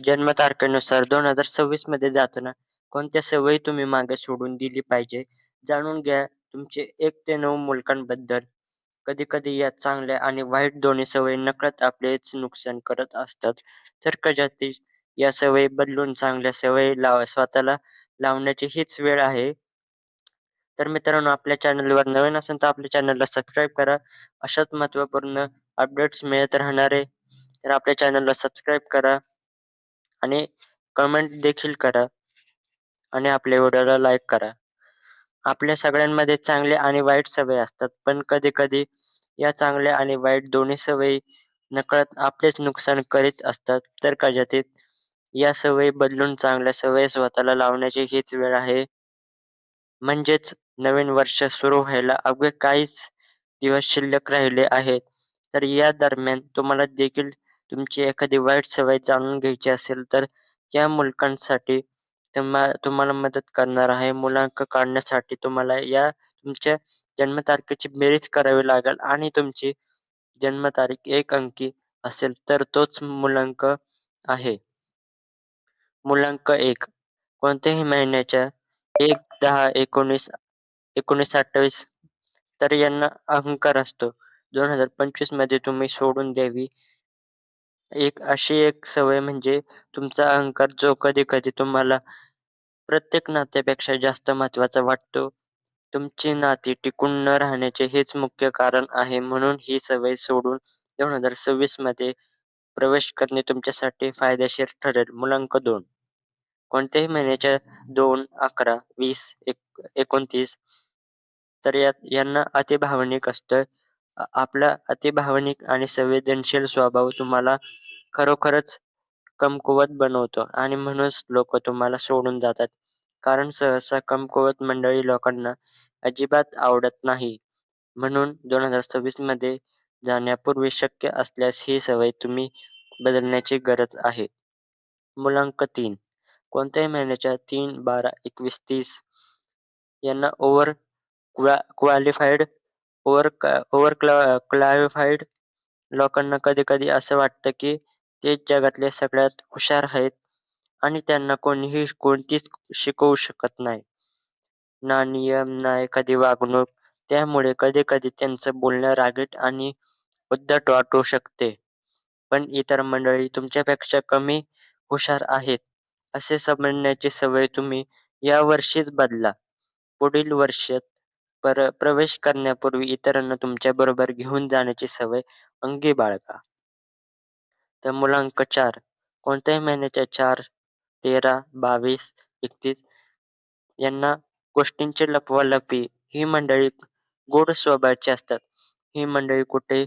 जन्मतारखेनुसार दोन हजार सव्वीसमध्ये जाताना कोणत्या सवयी तुम्ही मागे सोडून दिली पाहिजे? जाणून घ्या तुमचे एक ते नऊ मुलकांबद्दल. कधी कधी या चांगल्या आणि वाईट दोन्ही सवयी नकळत आपलेच नुकसान करत असतात. तर कदाचित या सवयी बदलून चांगल्या सवयी लाव स्वतःला लावण्याची हीच वेळ आहे. तर मित्रांनो आपल्या चॅनलवर नवीन असेल तर आपल्या चॅनलला सबस्क्राईब करा. अशाच महत्त्वपूर्ण अपडेट्स मिळत राहणारे. तर आपल्या चॅनलला सबस्क्राईब करा. आणि कमेंट देखील करा आणि आपल्या व्हिडिओला लाईक करा. आपल्या सगळ्यांमध्ये चांगले आणि वाईट सवयी असतात पण कधी कधी या चांगल्या आणि वाईट दोन्ही सवयी नकळत आपलेच नुकसान करीत असतात. तर कदाचित या सवयी बदलून चांगल्या सवयी स्वतःला लावण्याची हीच वेळ आहे. म्हणजेच नवीन वर्ष सुरू व्हायला अवघे काहीच दिवस शिल्लक राहिले आहेत. तर या दरम्यान तुम्हाला देखील तुमची एखादी वाईट सवय जाणून घ्यायची असेल तर या मुलकांसाठी तुम्हा तुम्हाला मदत करणार आहे. मुलांक काढण्यासाठी तुम्हाला या तुमच्या जन्मतारखेची बेरीज करावी लागेल आणि तुमची जन्मतारीख एक अंकी असेल तर तोच मुलांक आहे. मुलांक एक. कोणत्याही महिन्याच्या एक दहा एकोणीस एकोणीस अठ्ठावीस तर यांना अहंकार असतो. दोन हजार पंचवीसमध्ये तुम्ही सोडून द्यावी. एक अशी एक सवय म्हणजे तुमचा अहंकार जो कधी कधी तुम्हाला प्रत्येक नात्यापेक्षा जास्त महत्त्वाचा वाटतो. तुमची नाती टिकून न राहण्याचे हेच मुख्य कारण आहे म्हणून ही सवय सोडून दोन हजार सव्वीसमध्ये प्रवेश करणे तुमच्यासाठी फायदेशीर ठरेल. मुलांक दोन. कोणत्याही महिन्याच्या दोन अकरा वीस एक एकोणतीस तर यात यांना अतिभावनिक असतं. आपला अतिभावनिक आणि संवेदनशील स्वभाव तुम्हाला खरोखरच कमकुवत बनवतो आणि म्हणूनच लोक तुम्हाला सोडून जातात. कारण सहसा कमकुवत मंडळी लोकांना अजिबात आवडत नाही. म्हणून दोन हजार सव्वीसमध्ये जाण्यापूर्वी शक्य असल्यास ही सवय तुम्ही बदलण्याची गरज आहे. मुलांक तीन. कोणत्याही महिन्याच्या तीन बारा एकवीस तीस यांना over qualified over over clarified लोकांना कधी कधी असं वाटतं की ते जगातले सगळ्यात हुशार आहेत आणि त्यांना कोणीही कोणतीच शिकवू शकत नाही. ना नियम ना एखादी वागणूक त्यामुळे कधी कधी त्यांचं बोलणं रागीट आणि उद्धट वाटू शकते. पण इतर मंडळी तुमच्यापेक्षा कमी हुशार आहेत असे समजण्याची सवय तुम्ही या वर्षीच बदला. पुढील वर्षात पर प्रवेश करण्यापूर्वी इतरांना तुमच्या बरोबर घेऊन जाण्याची सवय अंगी बाळगा. तर मुलांक चार. कोणत्याही महिन्याच्या चार तेरा बावीस एकतीस यांना गोष्टींची लपवालपी ही मंडळी गोड स्वभावाची असतात. ही मंडळी कुठे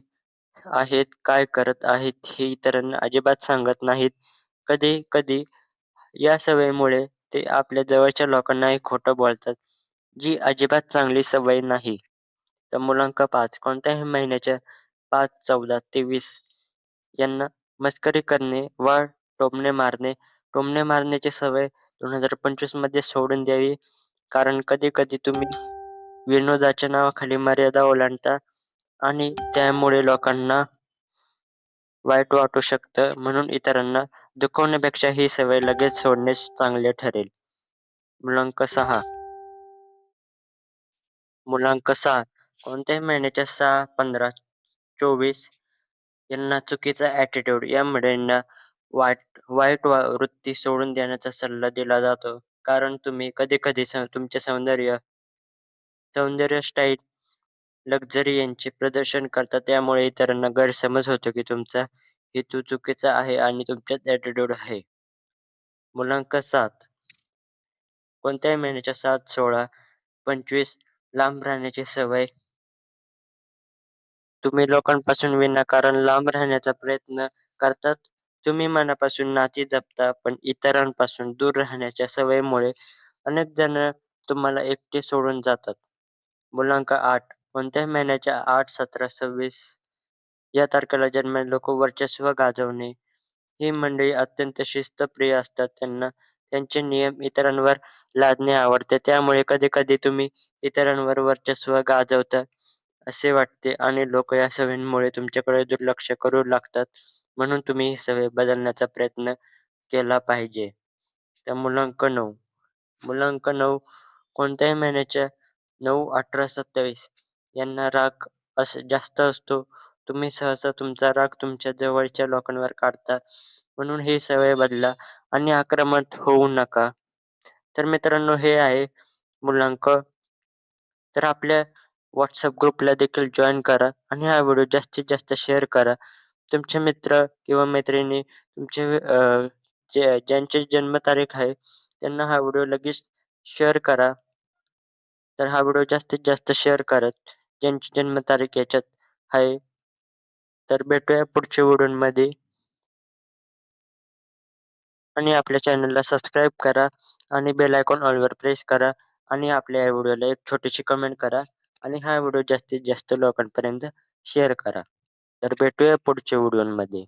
आहेत काय करत आहेत हे इतरांना अजिबात सांगत नाहीत. कधी कधी या सवयीमुळे ते आपल्या जवळच्या लोकांनाही खोटं बोलतात. जी अजिबात चांगली सवय नाही. तर मुलांक पाच कोणत्याही महिन्याच्या पाच चौदा तेवीस यांना मस्करी करणे व टोमणे मारणे टोमणे मारण्याची सवय दोन हजार पंचवीसमध्ये सोडून द्यावी. कारण कधी कधी तुम्ही विनोदाच्या नावाखाली मर्यादा ओलांडता आणि त्यामुळे लोकांना वाईट वाटू शकतं म्हणून इतरांना दुखवण्यापेक्षा ही सवय लगेच सोडणे चांगले ठरेल. मुलांक सहा. मुलांक सहा कोणत्याही महिन्याच्या सहा पंधरा चोवीस यांना चुकीचा ॲटिट्यूड या मुलांना वाईट वाईट वृत्ती सोडून देण्याचा सल्ला दिला जातो. कारण तुम्ही कधी कधी तुमचे सौंदर्य सौंदर्य स्टाईल लक्झरी यांचे प्रदर्शन करता त्यामुळे इतरांना गैरसमज होतो की तुमचा हेतू चुकीचा आहे आणि तुमच्यात ॲटिट्यूड आहे. मुलांक सात कोणत्याही महिन्याच्या सात सोळा पंचवीस लांब राहण्याची सवय. तुम्ही लोकांपासून विनाकारण लांब राहण्याचा प्रयत्न करतात. तुम्ही मनापासून नाती जपता पण इतरांपासून दूर राहण्याच्या सवयीमुळे अनेक जण तुम्हाला एकटे सोडून जातात. मुलांक आठ कोणत्याही महिन्याच्या आठ सतरा सव्वीस या तारखेला जन्मलेले लोक वर्चस्व गाजवणे. ही मंडळी अत्यंत शिस्तप्रिय असतात. त्यांना त्यांचे नियम इतरांवर लादणे आवडते त्यामुळे कधी कधी तुम्ही इतरांवर वर्चस्व गाजवता असे वाटते आणि लोक या सवयींमुळे तुमच्याकडे दुर्लक्ष करू लागतात म्हणून तुम्ही ही सवय बदलण्याचा प्रयत्न केला पाहिजे. तर मुलांक नऊ मुलांक नऊ कोणत्याही महिन्याच्या नऊ, अठरा, सत्तावीस यांना राग अस जास्त असतो. तुम्ही सहसा तुमचा राग तुमच्या जवळच्या लोकांवर काढता. म्हणून ही सवय बदला आणि आक्रमक होऊ नका. तर मित्रांनो हे आहे मुलांक. तर आपल्या व्हॉट्सअप ग्रुपला देखील जॉईन करा आणि हा व्हिडिओ जास्तीत जास्त शेअर करा. तुमचे मित्र किंवा मैत्रिणी तुमचे जे ज्यांची जन्मतारीख आहे त्यांना हा व्हिडिओ लगेच शेअर करा. तर हा व्हिडिओ जास्तीत जास्त शेअर करा ज्यांची जन्मतारीख याच्यात आहे. तर भेटूया पुढच्या व्हिडिओमध्ये आणि आपल्या चॅनलला सबस्क्राईब करा आणि बेल आयकॉन ऑलवर प्रेस करा आणि आपल्या या व्हिडिओला एक छोटीशी कमेंट करा आणि हा व्हिडिओ जास्तीत जास्त लोकांपर्यंत शेअर करा. तर भेटूया पुढच्या व्हिडिओमध्ये.